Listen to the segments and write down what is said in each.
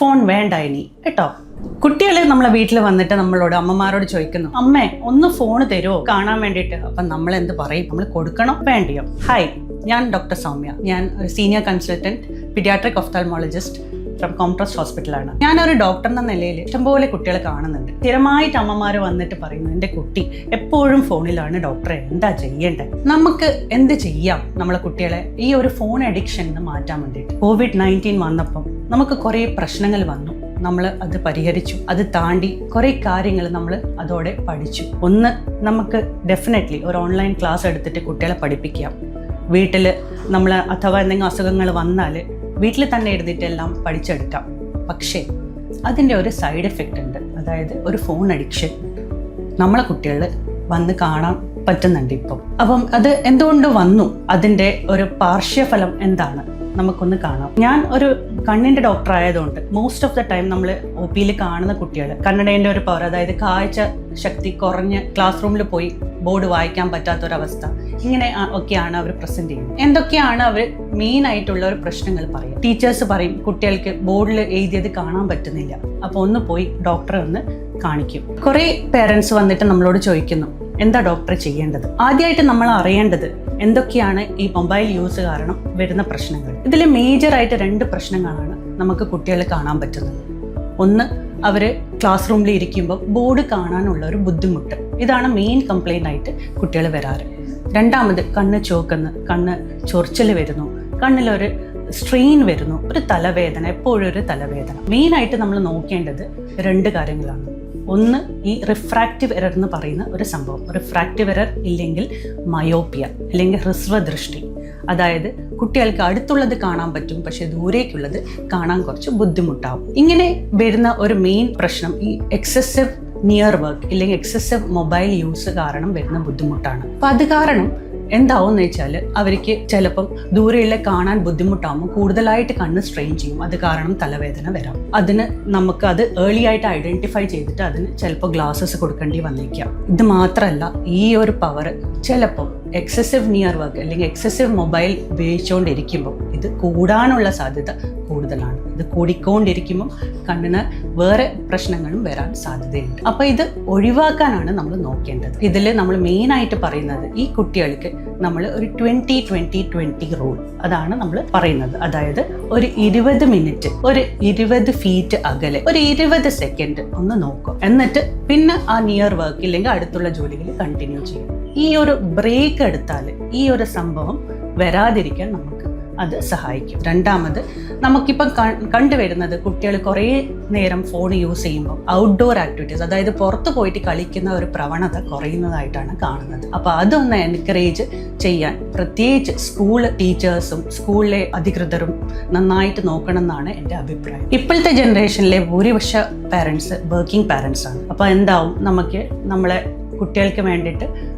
Phone വേണ്ട ഇനി കേട്ടോ? കുട്ടികളെ നമ്മളെ വീട്ടിൽ വന്നിട്ട് നമ്മളോട് അമ്മമാരോട് ചോദിക്കുന്നു അമ്മേ ഒന്ന് ഫോൺ തരുമോ കാണാൻ വേണ്ടിയിട്ട്. അപ്പം നമ്മൾ എന്ത് പറയും? നമ്മൾ കൊടുക്കണോ വേണ്ടിയോ? ഹായ് ഞാൻ ഡോക്ടർ സൗമ്യ. ഞാൻ ഒരു senior consultant paediatric ophthalmologist from Comtrust ഹോസ്പിറ്റലാണ് ഞാനൊരു ഡോക്ടർ എന്ന നിലയിൽ ഇഷ്ടംപോലെ കുട്ടികളെ കാണുന്നുണ്ട്. സ്ഥിരമായിട്ട് അമ്മമാര് വന്നിട്ട് പറയുന്നു എന്റെ കുട്ടി എപ്പോഴും ഫോണിലാണ് ഡോക്ടറെ എന്താ ചെയ്യേണ്ടത് നമുക്ക് എന്ത് ചെയ്യാം? നമ്മളെ കുട്ടികളെ ഈ ഒരു ഫോൺ അഡിക്ഷൻ നിന്ന് മാറ്റാൻ വേണ്ടിയിട്ട്. കോവിഡ് നയന്റീൻ വന്നപ്പം നമുക്ക് കുറേ പ്രശ്നങ്ങൾ വന്നു. നമ്മൾ അത് പരിഹരിച്ചു. അത് താണ്ടി കുറേ കാര്യങ്ങൾ നമ്മൾ അതോടെ പഠിച്ചു. ഒന്ന് നമുക്ക് ഡെഫിനറ്റ്ലി ഒരു ഓൺലൈൻ ക്ലാസ് എടുത്തിട്ട് കുട്ടികളെ പഠിപ്പിക്കാം. വീട്ടിൽ നമ്മൾ അഥവാ എന്തെങ്കിലും അസുഖങ്ങൾ വന്നാൽ വീട്ടിൽ തന്നെ ഇരുന്നിട്ടെല്ലാം പഠിച്ചെടുക്കാം. പക്ഷേ അതിന്റെ ഒരു സൈഡ് എഫക്റ്റ് ഉണ്ട്. അതായത് ഒരു ഫോൺ അഡിക്ഷൻ നമ്മളെ കുട്ടികൾ വന്ന് കാണാൻ പറ്റുന്നുണ്ട് ഇപ്പം. അപ്പം അത് എന്തുകൊണ്ട് വന്നു? അതിന്റെ ഒരു പാർശ്വഫലം എന്താണ്? നമുക്കൊന്ന് കാണാം. ഞാൻ ഒരു കണ്ണിന്റെ ഡോക്ടർ ആയതുകൊണ്ട് മോസ്റ്റ് ഓഫ് ദ ടൈം നമ്മൾ ഒ പിയിൽ കാണുന്ന കുട്ടികൾ കണ്ണടേന്റെ ഒരു പവർ അതായത് കാഴ്ച ശക്തി കുറഞ്ഞ് ക്ലാസ് റൂമിൽ പോയി ബോർഡ് വായിക്കാൻ പറ്റാത്തൊരവസ്ഥ. ഇങ്ങനെ ഒക്കെയാണ് അവർ പ്രസന്റ് ചെയ്യുന്നത്. എന്തൊക്കെയാണ് അവർ മെയിൻ ആയിട്ടുള്ള ഒരു പ്രശ്നങ്ങൾ പറയും ടീച്ചേഴ്സ് പറയും കുട്ടികൾക്ക് ബോർഡിൽ എഴുതിയത് കാണാൻ പറ്റുന്നില്ല. അപ്പോൾ ഒന്ന് പോയി ഡോക്ടറെ ഒന്ന് കാണിക്കും. കുറേ പേരൻസ് വന്നിട്ട് നമ്മളോട് ചോദിക്കുന്നു എന്താ ഡോക്ടർ ചെയ്യേണ്ടത്? ആദ്യമായിട്ട് നമ്മൾ അറിയേണ്ടത് എന്തൊക്കെയാണ് ഈ മൊബൈൽ യൂസ് കാരണം വരുന്ന പ്രശ്നങ്ങൾ. ഇതിൽ മേജറായിട്ട് രണ്ട് പ്രശ്നങ്ങളാണ് നമുക്ക് കുട്ടികളെ കാണാൻ പറ്റുന്നത്. ഒന്ന് അവർ ക്ലാസ് റൂമിൽ ഇരിക്കുമ്പോൾ ബോർഡ് കാണാനുള്ള ഒരു ബുദ്ധിമുട്ട്. ഇതാണ് മെയിൻ കംപ്ലൈന്റ് ആയിട്ട് കുട്ടികൾ വരാറ്. രണ്ടാമത് കണ്ണ് ചോക്കുന്ന കണ്ണ് ചൊറിച്ചൽ വരുന്നു കണ്ണിലൊരു സ്ട്രെയിൻ വരുന്നു ഒരു തലവേദന എപ്പോഴും ഒരു തലവേദന മെയിനായിട്ട് നമ്മൾ നോക്കേണ്ടത് രണ്ട് കാര്യങ്ങളാണ്. ഒന്ന് ഈ റിഫ്രാക്റ്റീവ് എറർ എന്ന് പറയുന്ന ഒരു സംഭവം. റിഫ്രാക്റ്റീവ് എറർ ഇല്ലെങ്കിൽ മയോപ്പിയ അല്ലെങ്കിൽ ഹ്രസ്വദൃഷ്ടി. അതായത് കുട്ടികൾക്ക് അടുത്തുള്ളത് കാണാൻ പറ്റും പക്ഷെ ദൂരേക്കുള്ളത് കാണാൻ കുറച്ച് ബുദ്ധിമുട്ടാവും. ഇങ്ങനെ വരുന്ന ഒരു മെയിൻ പ്രശ്നം ഈ എക്സസീവ് നിയർ വർക്ക് ഇല്ലെങ്കിൽ എക്സസീവ് മൊബൈൽ യൂസ് കാരണം വരുന്ന ബുദ്ധിമുട്ടാണ്. അപ്പം അത് കാരണം എന്താവും എന്ന് വെച്ചാൽ അവർക്ക് ചിലപ്പം ദൂരെയുള്ള കാണാൻ ബുദ്ധിമുട്ടാകുമ്പോൾ കൂടുതലായിട്ട് കണ്ണ് സ്ട്രെയിൻ ചെയ്യും. അത് കാരണം തലവേദന വരാം. അതിന് നമുക്ക് അത് ഏർലി ആയിട്ട് ഐഡന്റിഫൈ ചെയ്തിട്ട് അതിന് ചിലപ്പോൾ ഗ്ലാസസ് കൊടുക്കേണ്ടി വന്നേക്കാം. ഇത് മാത്രമല്ല ഈ ഒരു പവർ ചിലപ്പം എക്സസീവ് നിയർ വർക്ക് അല്ലെങ്കിൽ എക്സസീവ് മൊബൈൽ ഉപയോഗിച്ചുകൊണ്ടിരിക്കുമ്പോൾ ഇത് കൂടാനുള്ള സാധ്യത കൂടുതലാണ്. ഇത് കൂടിക്കൊണ്ടിരിക്കുമ്പോൾ കണ്ണിന് വേറെ പ്രശ്നങ്ങളും വരാൻ സാധ്യതയുണ്ട്. അപ്പോൾ ഇത് ഒഴിവാക്കാനാണ് നമ്മൾ നോക്കേണ്ടത്. ഇതിൽ നമ്മൾ മെയിനായിട്ട് പറയുന്നത് ഈ കുട്ടികൾക്ക് നമ്മൾ ഒരു ട്വന്റി ട്വന്റി ട്വന്റി റൂൾ അതാണ് നമ്മൾ പറയുന്നത്. അതായത് ഒരു ഇരുപത് മിനിറ്റ് ഒരു ഇരുപത് ഫീറ്റ് അകലെ ഒരു ഇരുപത് സെക്കൻഡ് ഒന്ന് നോക്കും എന്നിട്ട് പിന്നെ ആ നിയർ വർക്ക് ഇല്ലെങ്കിൽ അടുത്തുള്ള ജോലികൾ കണ്ടിന്യൂ ചെയ്യും ഈ ഒരു ബ്രേക്ക് എടുത്താൽ ഈ ഒരു സംഭവം വരാതിരിക്കാൻ നമുക്ക് അത് സഹായിക്കും. രണ്ടാമത് നമുക്കിപ്പം കണ്ടുവരുന്നത് കുട്ടികൾ കുറേ നേരം ഫോൺ യൂസ് ചെയ്യുമ്പോൾ ഔട്ട്ഡോർ ആക്ടിവിറ്റീസ് അതായത് പുറത്ത് പോയിട്ട് കളിക്കുന്ന ഒരു പ്രവണത കുറയുന്നതായിട്ടാണ് കാണുന്നത്. അപ്പോൾ അതൊന്ന് എൻകറേജ് ചെയ്യാൻ പ്രത്യേകിച്ച് സ്കൂൾ ടീച്ചേഴ്സും സ്കൂളിലെ അധികൃതരും നന്നായിട്ട് നോക്കണം എന്നാണ് എന്റെ അഭിപ്രായം. ഇപ്പോഴത്തെ ജനറേഷനിലെ ഭൂരിപക്ഷ പാരൻസ് വർക്കിംഗ് പാരൻസ് ആണ്. അപ്പോൾ എന്താവും? നമുക്ക് നമ്മളെ കുട്ടികൾക്ക് വേണ്ടിയിട്ട്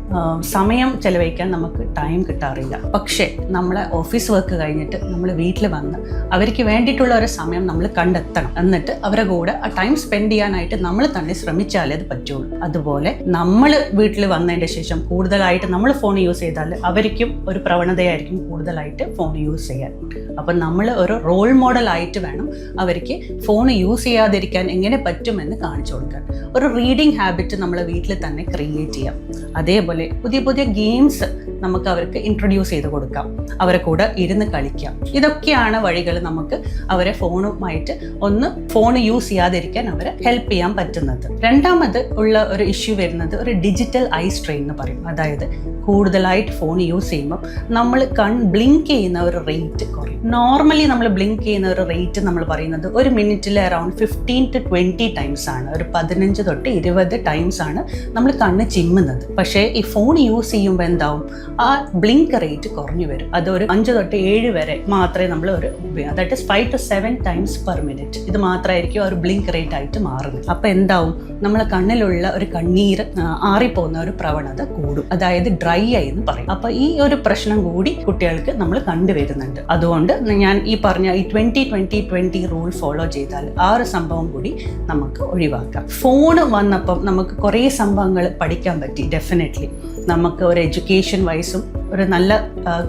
സമയം ചെലവഴിക്കാൻ നമുക്ക് ടൈം കിട്ടാറില്ല. പക്ഷേ നമ്മളെ ഓഫീസ് വർക്ക് കഴിഞ്ഞിട്ട് നമ്മൾ വീട്ടിൽ വന്ന് അവർക്ക് വേണ്ടിയിട്ടുള്ള ഒരു സമയം നമ്മൾ കണ്ടെത്തണം. എന്നിട്ട് അവരെ കൂടെ ആ ടൈം സ്പെൻഡ് ചെയ്യാനായിട്ട് നമ്മൾ തന്നെ ശ്രമിച്ചാലേ അത് പറ്റുള്ളൂ. അതുപോലെ നമ്മൾ വീട്ടിൽ വന്നതിന്റെ ശേഷം കൂടുതലായിട്ട് നമ്മൾ ഫോൺ യൂസ് ചെയ്താൽ അവർക്കും ഒരു പ്രവണതയായിരിക്കും കൂടുതലായിട്ട് ഫോൺ യൂസ് ചെയ്യാൻ. അപ്പം നമ്മൾ ഒരു റോൾ മോഡലായിട്ട് വേണം അവർക്ക് ഫോൺ യൂസ് ചെയ്യാതിരിക്കാൻ എങ്ങനെ പറ്റുമെന്ന് കാണിച്ചു കൊടുക്കാൻ. ഒരു റീഡിങ് ഹാബിറ്റ് നമ്മൾ വീട്ടിൽ തന്നെ ക്രിയേറ്റ് ചെയ്യാം. അതേപോലെ പുതിയ പുതിയ ഗെയിംസ് നമുക്ക് അവർക്ക് ഇൻട്രൊഡ്യൂസ് ചെയ്ത് കൊടുക്കാം. അവരെ കൂടെ ഇരുന്ന് കളിക്കാം. ഇതൊക്കെയാണ് വഴികൾ നമുക്ക് അവരെ ഫോണുമായിട്ട് ഒന്ന് ഫോൺ യൂസ് ചെയ്യാതിരിക്കാൻ അവരെ ഹെൽപ്പ് ചെയ്യാൻ പറ്റുന്നത്. രണ്ടാമത് ഉള്ള ഒരു ഇഷ്യൂ വരുന്നത് ഒരു ഡിജിറ്റൽ ഐ സ്ട്രെയിൻ എന്ന് പറയും. അതായത് കൂടുതലായിട്ട് ഫോൺ യൂസ് ചെയ്യുമ്പോൾ നമ്മൾ കൺ ബ്ലിങ്ക് ചെയ്യുന്ന ഒരു റേറ്റ് കുറയും. നോർമലി നമ്മൾ ബ്ലിങ്ക് ചെയ്യുന്ന ഒരു റേറ്റ് നമ്മൾ പറയുന്നത് ഒരു മിനിറ്റിൽ around fifteen to twenty times ആണ്. ഒരു പതിനഞ്ച് തൊട്ട് ഇരുപത് ടൈംസ് ആണ് നമ്മൾ കണ്ണ് ചിമ്മുന്നത്. പക്ഷേ ഈ ഫോൺ യൂസ് ചെയ്യുമ്പോൾ എന്താവും? ആ ബ്ലിങ്ക് റേറ്റ് കുറഞ്ഞു വരും. അത് ഒരു അഞ്ച് തൊട്ട് ഏഴ് വരെ മാത്രമേ നമ്മൾ ഒരു ഉപയോഗം that is five to seven times per minute ഇത് മാത്രമായിരിക്കും ആ ഒരു ബ്ലിങ്ക് റേറ്റ് ആയിട്ട് മാറുന്നത്. അപ്പോൾ എന്താവും? നമ്മളെ കണ്ണിലുള്ള ഒരു കണ്ണീർ ആറിപ്പോകുന്ന ഒരു പ്രവണത കൂടും. അതായത് ഡ്രൈ ആയി എന്ന് പറയും. അപ്പോൾ ഈ ഒരു പ്രശ്നം കൂടി കുട്ടികൾക്ക് നമ്മൾ കണ്ടുവരുന്നുണ്ട് അതുകൊണ്ട് ഞാൻ ഈ പറഞ്ഞ ഈ twenty twenty twenty rule follow ചെയ്താൽ ആ ഒരു സംഭവം കൂടി നമുക്ക് ഒഴിവാക്കാം. ഫോണ് വന്നപ്പം നമുക്ക് കുറേ സംഭവങ്ങൾ പഠിക്കാൻ പറ്റി ഡെഫിനറ്റ്ലി നമുക്ക് ഒരു എഡ്യൂക്കേഷൻ വൈസും ഒരു നല്ല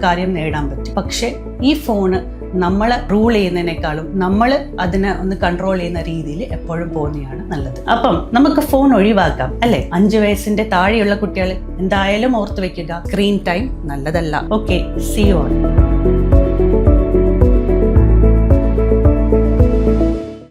കാര്യം നേടാൻ പറ്റും. പക്ഷേ ഈ ഫോണ് നമ്മൾ റൂൾ ചെയ്യുന്നതിനേക്കാളും നമ്മൾ അതിനെ ഒന്ന് കൺട്രോൾ ചെയ്യുന്ന രീതിയിൽ എപ്പോഴും പോകുന്നതാണ് നല്ലത്. അപ്പം നമുക്ക് ഫോൺ ഒഴിവാക്കാം അല്ലെ? അഞ്ചു വയസ്സിന്റെ താഴെയുള്ള കുട്ടികൾ എന്തായാലും ഓർത്ത് വെക്കുക സ്ക്രീൻ ടൈം നല്ലതല്ല. Okay see on